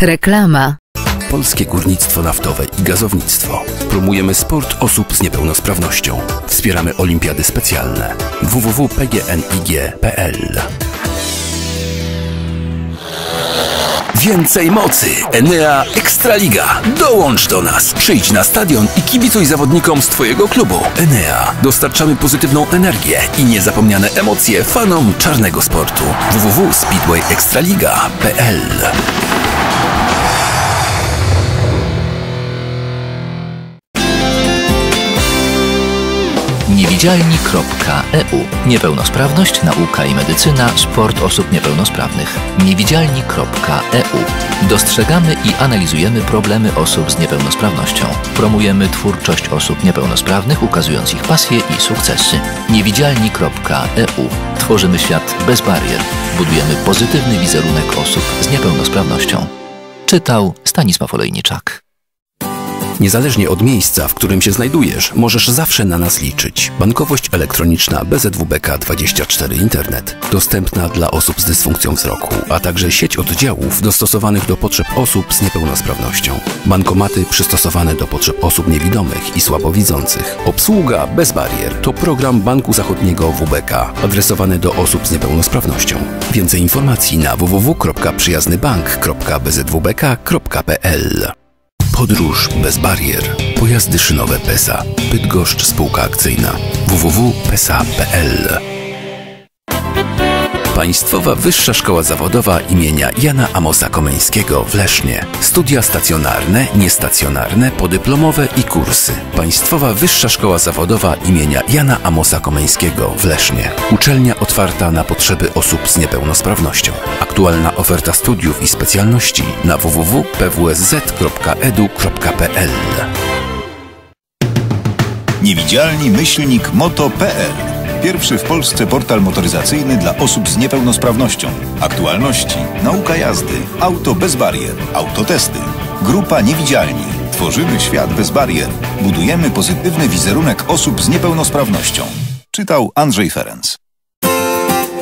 Reklama. Polskie Górnictwo Naftowe i Gazownictwo. Promujemy sport osób z niepełnosprawnością. Wspieramy olimpiady specjalne. www.pgnig.pl Więcej mocy! Enea Ekstraliga! Dołącz do nas! Przyjdź na stadion i kibicuj zawodnikom z Twojego klubu. Enea. Dostarczamy pozytywną energię i niezapomniane emocje fanom czarnego sportu. www.speedwayekstraliga.pl Niewidzialni.eu Niepełnosprawność, nauka i medycyna, sport osób niepełnosprawnych. Niewidzialni.eu Dostrzegamy i analizujemy problemy osób z niepełnosprawnością. Promujemy twórczość osób niepełnosprawnych, ukazując ich pasje i sukcesy. Niewidzialni.eu Tworzymy świat bez barier. Budujemy pozytywny wizerunek osób z niepełnosprawnością. Czytał Stanisław Olejniczak. Niezależnie od miejsca, w którym się znajdujesz, możesz zawsze na nas liczyć. Bankowość elektroniczna BZWBK24 Internet. Dostępna dla osób z dysfunkcją wzroku, a także sieć oddziałów dostosowanych do potrzeb osób z niepełnosprawnością. Bankomaty przystosowane do potrzeb osób niewidomych i słabowidzących. Obsługa bez barier to program Banku Zachodniego WBK, adresowany do osób z niepełnosprawnością. Więcej informacji na www.przyjaznybank.bzwbk.pl Podróż bez barier. Pojazdy szynowe PESA. Bydgoszcz Spółka Akcyjna. www.pesa.pl Państwowa Wyższa Szkoła Zawodowa imienia Jana Amosa Komeńskiego w Lesznie. Studia stacjonarne, niestacjonarne, podyplomowe i kursy. Państwowa Wyższa Szkoła Zawodowa imienia Jana Amosa Komeńskiego w Lesznie. Uczelnia otwarta na potrzeby osób z niepełnosprawnością. Aktualna oferta studiów i specjalności na www.pwsz.edu.pl Niewidzialni myślnik moto.pl Pierwszy w Polsce portal motoryzacyjny dla osób z niepełnosprawnością. Aktualności, nauka jazdy, auto bez barier, autotesty. Grupa Niewidzialni. Tworzymy świat bez barier. Budujemy pozytywny wizerunek osób z niepełnosprawnością. Czytał Andrzej Ferenc.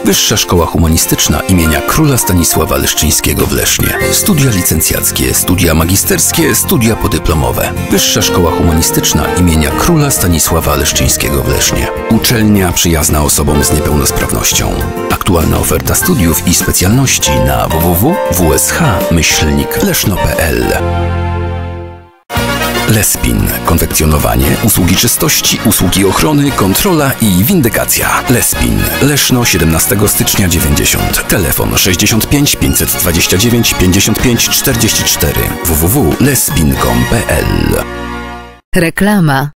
Wyższa Szkoła Humanistyczna imienia Króla Stanisława Leszczyńskiego w Lesznie. Studia licencjackie, studia magisterskie, studia podyplomowe. Wyższa Szkoła Humanistyczna imienia Króla Stanisława Leszczyńskiego w Lesznie. Uczelnia przyjazna osobom z niepełnosprawnością. Aktualna oferta studiów i specjalności na www.wsh-leszno.pl Lespin. Konfekcjonowanie, usługi czystości, usługi ochrony, kontrola i windykacja. Lespin. Leszno 17 stycznia 90. Telefon 65 529 55 44 www.lespin.com.pl Reklama.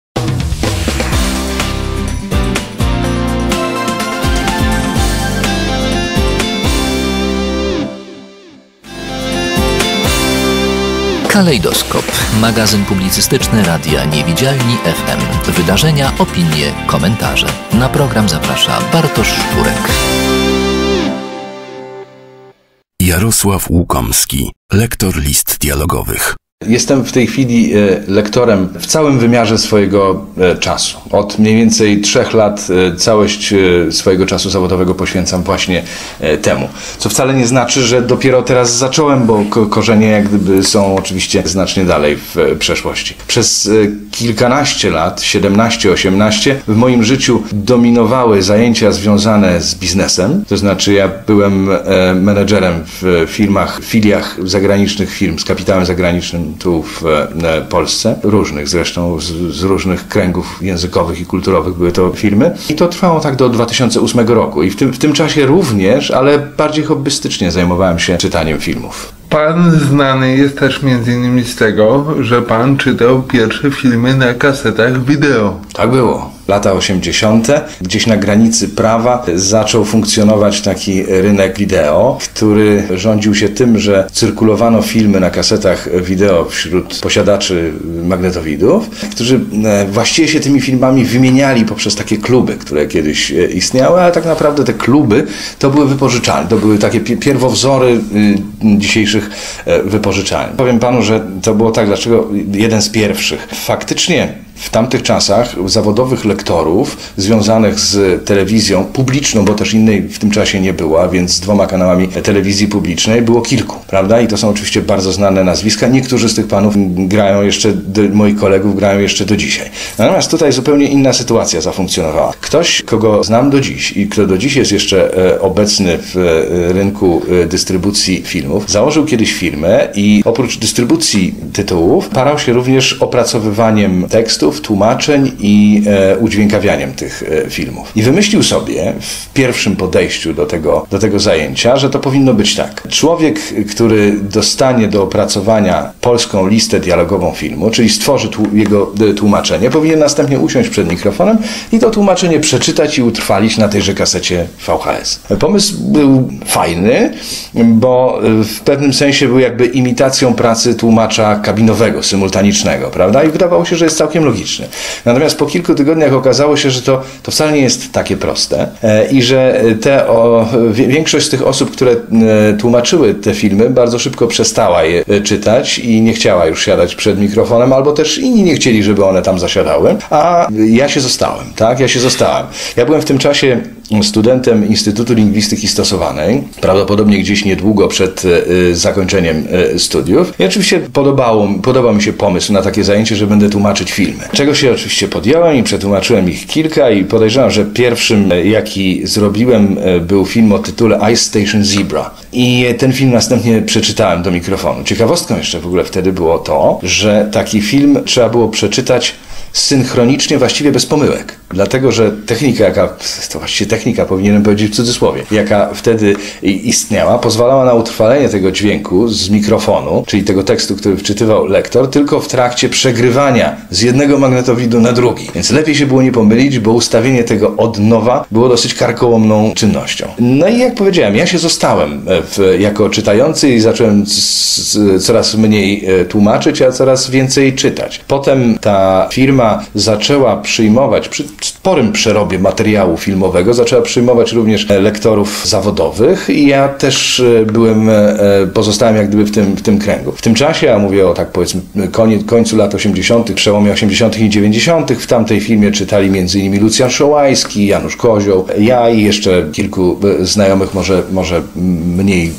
Kalejdoskop. Magazyn publicystyczny Radia Niewidzialni FM. Wydarzenia, opinie, komentarze. Na program zaprasza Bartosz Szpurek. Jarosław Łukomski, lektor list dialogowych. Jestem w tej chwili e, lektorem w całym wymiarze swojego e, czasu. Od mniej więcej trzech lat e, całość swojego czasu zawodowego poświęcam właśnie temu. Co wcale nie znaczy, że dopiero teraz zacząłem, bo korzenie jak gdyby są oczywiście znacznie dalej w przeszłości. Przez kilkanaście lat, 17-18, w moim życiu dominowały zajęcia związane z biznesem. To znaczy ja byłem menedżerem w firmach, filiach zagranicznych firm z kapitałem zagranicznym tu w e, Polsce, różnych zresztą, z, z, różnych kręgów językowych i kulturowych były to firmy. I to trwało tak do 2008 roku. I w tym, w tym czasie również, ale bardziej hobbystycznie zajmowałem się czytaniem filmów. Pan znany jest też między innymi z tego, że pan czytał pierwsze filmy na kasetach wideo. Tak było. Lata 80. gdzieś na granicy prawa zaczął funkcjonować taki rynek wideo, który rządził się tym, że cyrkulowano filmy na kasetach wideo wśród posiadaczy magnetowidów, którzy e, właściwie się tymi filmami wymieniali poprzez takie kluby, które kiedyś e, istniały, ale tak naprawdę te kluby to były wypożyczalne, to były takie pierwowzory y, dzisiejszych e, wypożyczalni. Powiem panu, że to było tak, dlaczego jeden z pierwszych. Faktycznie w tamtych czasach zawodowych lektorów związanych z telewizją publiczną, bo też innej w tym czasie nie była, więc z dwoma kanałami telewizji publicznej było kilku, prawda? I to są oczywiście bardzo znane nazwiska. Niektórzy z tych panów grają jeszcze, moich kolegów grają jeszcze do dzisiaj. Natomiast tutaj zupełnie inna sytuacja zafunkcjonowała. Ktoś, kogo znam do dziś i kto do dziś jest jeszcze e, obecny w e, rynku e, dystrybucji filmów, założył kiedyś firmę i oprócz dystrybucji tytułów parał się również opracowywaniem tekstów, tłumaczeń i e, udźwiękawianiem tych e, filmów. I wymyślił sobie w pierwszym podejściu do tego, do tego zajęcia, że to powinno być tak. Człowiek, który dostanie do opracowania polską listę dialogową filmu, czyli stworzy tłu- jego e, tłumaczenie, powinien następnie usiąść przed mikrofonem i to tłumaczenie przeczytać i utrwalić na tejże kasecie VHS. Pomysł był fajny, bo e, w pewnym sensie był jakby imitacją pracy tłumacza kabinowego, symultanicznego, prawda? I wydawało się, że jest całkiem logiczny. Natomiast po kilku tygodniach okazało się, że to, to wcale nie jest takie proste e, i że te, o, większość z tych osób, które e, tłumaczyły te filmy, bardzo szybko przestała je e, czytać i nie chciała już siadać przed mikrofonem, albo też inni nie chcieli, żeby one tam zasiadały, a ja się zostałem, tak? Ja się zostałem. Ja byłem w tym czasie studentem Instytutu Lingwistyki Stosowanej, prawdopodobnie gdzieś niedługo przed e, zakończeniem e, studiów. I oczywiście podobało, podobał mi się pomysł na takie zajęcie, że będę tłumaczyć filmy. Czego się oczywiście podjąłem i przetłumaczyłem ich kilka i podejrzewam, że pierwszym, e, jaki zrobiłem, był film o tytule Ice Station Zebra. I ten film następnie przeczytałem do mikrofonu. Ciekawostką jeszcze w ogóle wtedy było to, że taki film trzeba było przeczytać synchronicznie, właściwie bez pomyłek. Dlatego, że technika, jaka, to właściwie technika, powinienem powiedzieć w cudzysłowie, jaka wtedy istniała, pozwalała na utrwalenie tego dźwięku z mikrofonu, czyli tego tekstu, który wczytywał lektor, tylko w trakcie przegrywania z jednego magnetowidu na drugi. Więc lepiej się było nie pomylić, bo ustawienie tego od nowa było dosyć karkołomną czynnością. No i jak powiedziałem, ja się zostałem e, w, jako czytający i zacząłem z, z, coraz mniej e, tłumaczyć, a coraz więcej czytać. Potem ta firma zaczęła przyjmować, przy sporym przerobie materiału filmowego, zaczęła przyjmować również e, lektorów zawodowych i ja też e, byłem, e, pozostałem jak gdyby w tym, w tym kręgu. W tym czasie, a mówię o tak powiedzmy końcu lat 80., przełomie 80. i 90., w tamtej filmie czytali m.in. Lucjan Szołajski, Janusz Kozioł, ja i jeszcze kilku znajomych, może, może mniej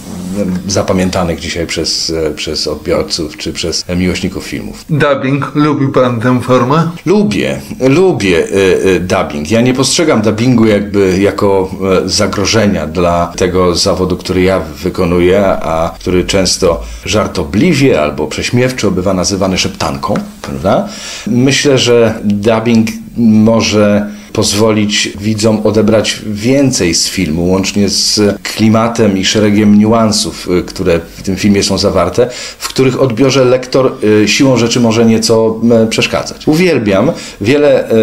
zapamiętanych dzisiaj przez, e, przez odbiorców czy przez miłośników filmów. Dubbing, lubi pan tę formę? Lubię, lubię y, y, dubbing. Ja nie postrzegam dubbingu jakby jako e, zagrożenia dla tego zawodu, który ja wykonuję, a który często żartobliwie albo prześmiewczo bywa nazywany szeptanką, prawda? Myślę, że dubbing może pozwolić widzom odebrać więcej z filmu, łącznie z klimatem i szeregiem niuansów, y, które w tym filmie są zawarte, w których odbiorze lektor y, siłą rzeczy może nieco m, przeszkadzać. Uwielbiam wiele y,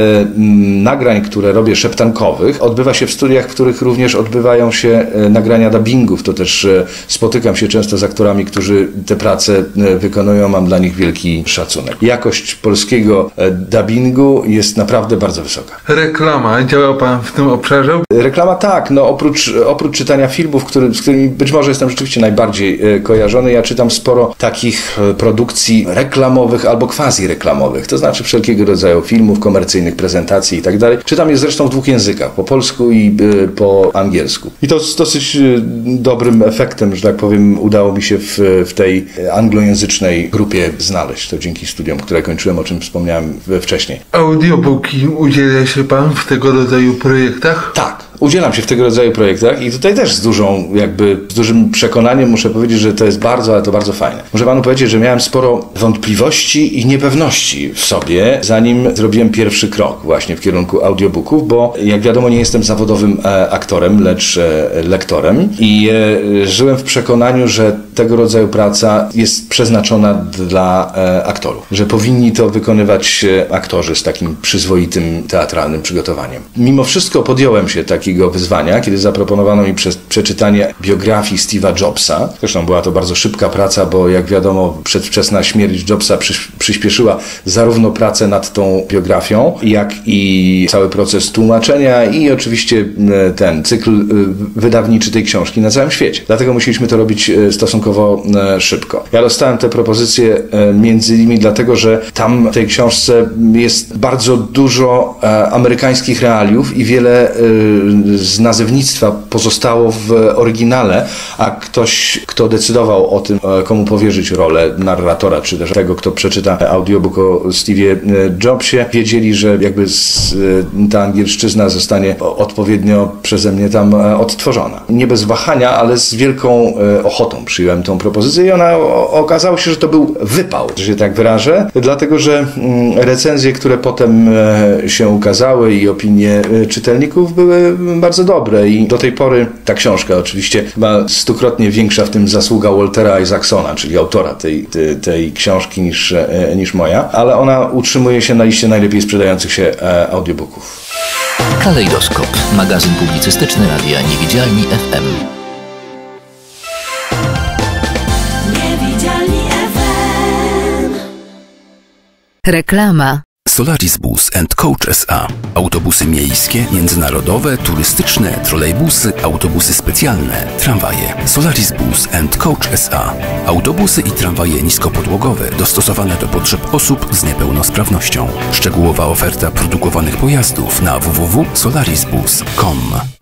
nagrań, które robię szeptankowych, odbywa się w studiach, w których również odbywają się y, nagrania dubbingów. To też y, spotykam się często z aktorami, którzy te prace y, wykonują, mam dla nich wielki szacunek. Jakość polskiego dubbingu jest naprawdę bardzo wysoka. Reklama, działał pan w tym obszarze? Reklama tak, no oprócz, oprócz czytania filmów, który, z którymi być może jestem rzeczywiście najbardziej e, kojarzony, ja czytam sporo takich e, produkcji reklamowych albo quasi-reklamowych, to znaczy wszelkiego rodzaju filmów, komercyjnych prezentacji i tak dalej. Czytam je zresztą w dwóch językach, po polsku i e, po angielsku. I to z dosyć dobrym efektem, że tak powiem, udało mi się w, w tej anglojęzycznej grupie znaleźć. To dzięki studiom, które kończyłem, o czym wspomniałem wcześniej. Audiobooki udziela się pan w tego rodzaju projektach? Tak, udzielam się w tego rodzaju projektach i tutaj też z dużą, jakby, z dużym przekonaniem muszę powiedzieć, że to jest bardzo, ale to bardzo fajne. Muszę panu powiedzieć, że miałem sporo wątpliwości i niepewności w sobie, zanim zrobiłem pierwszy krok właśnie w kierunku audiobooków, bo jak wiadomo nie jestem zawodowym e, aktorem, lecz e, lektorem i e, żyłem w przekonaniu, że tego rodzaju praca jest przeznaczona dla aktorów, że powinni to wykonywać aktorzy z takim przyzwoitym teatralnym przygotowaniem. Mimo wszystko podjąłem się takiej takiego wyzwania, kiedy zaproponowano mi przez przeczytanie biografii Steve'a Jobsa. Zresztą była to bardzo szybka praca, bo jak wiadomo, przedwczesna śmierć Jobsa przyspieszyła zarówno pracę nad tą biografią, jak i cały proces tłumaczenia i oczywiście e, ten cykl e, wydawniczy tej książki na całym świecie. Dlatego musieliśmy to robić e, stosunkowo szybko. Ja dostałem te propozycje między innymi dlatego, że tam w tej książce jest bardzo dużo amerykańskich realiów i wiele z nazewnictwa pozostało w oryginale, a ktoś, kto decydował o tym, e, komu powierzyć rolę narratora, czy też tego, kto przeczyta audiobook o Steve'ie e, Jobsie, wiedzieli, że jakby z, e, ta angielszczyzna zostanie odpowiednio przeze mnie tam odtworzona. Nie bez wahania, ale z wielką ochotą przyjąłem tą propozycję i ona okazało się, że to był wypał, że się tak wyrażę, dlatego, że mm, recenzje, które potem się ukazały i opinie czytelników były bardzo dobre i do tej pory ta książka oczywiście ma stukrotnie większa w tym zasługa Waltera Isaacsona, czyli autora tej, tej, tej książki niż, e, niż moja, ale ona utrzymuje się na liście najlepiej sprzedających się e, audiobooków. Kalejdoskop, magazyn publicystyczny Radia Niewidzialni FM. Niewidzialni FM. Reklama. Solaris Bus and Coach SA. Autobusy miejskie, międzynarodowe, turystyczne, trolejbusy, autobusy specjalne, tramwaje. Solaris Bus and Coach SA. Autobusy i tramwaje niskopodłogowe dostosowane do potrzeb osób z niepełnosprawnością. Szczegółowa oferta produkowanych pojazdów na www.solarisbus.com.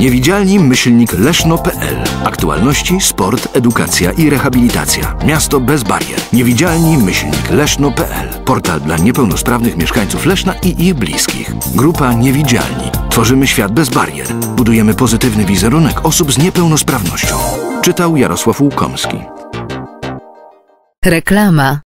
Niewidzialni myślnik leszno.pl. Aktualności, sport, edukacja i rehabilitacja. Miasto bez barier. Niewidzialni myślnik leszno.pl. Portal dla niepełnosprawnych mieszkańców Leszna i ich bliskich. Grupa Niewidzialni. Tworzymy świat bez barier. Budujemy pozytywny wizerunek osób z niepełnosprawnością. Czytał Jarosław Łukomski. Reklama.